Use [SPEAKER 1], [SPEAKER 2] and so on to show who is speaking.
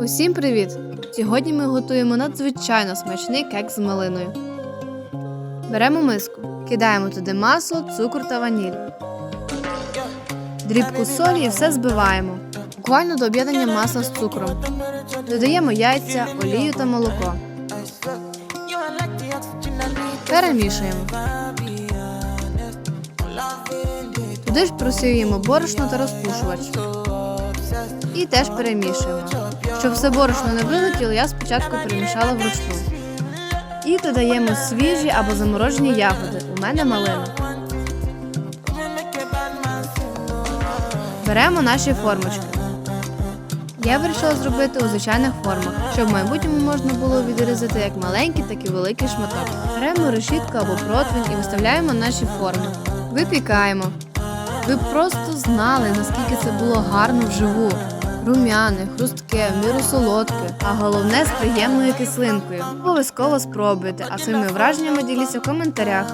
[SPEAKER 1] Усім привіт! Сьогодні ми готуємо надзвичайно смачний кекс з малиною. Беремо миску, кидаємо туди масло, цукор та ваніль. Дрібку солі і все збиваємо. Буквально до об'єднання масла з цукром. Додаємо яйця, олію та молоко. Перемішуємо. Туди ж просіюємо борошно та розпушувач. І теж перемішуємо. Щоб все борошно не вилетіло, я спочатку перемішала вручну. І додаємо свіжі або заморожені ягоди. У мене малина. Беремо наші формочки. Я вирішила зробити у звичайних формах, щоб в майбутньому можна було відрізати як маленькі, так і великі шматочки. Беремо решітку або противень і виставляємо наші форми. Випікаємо. Ви просто знали, наскільки це було гарно вживу. Румяне, хрустке, міру солодке, а головне з приємною кислинкою. Обов'язково спробуйте, а своїми враженнями діліться в коментарях.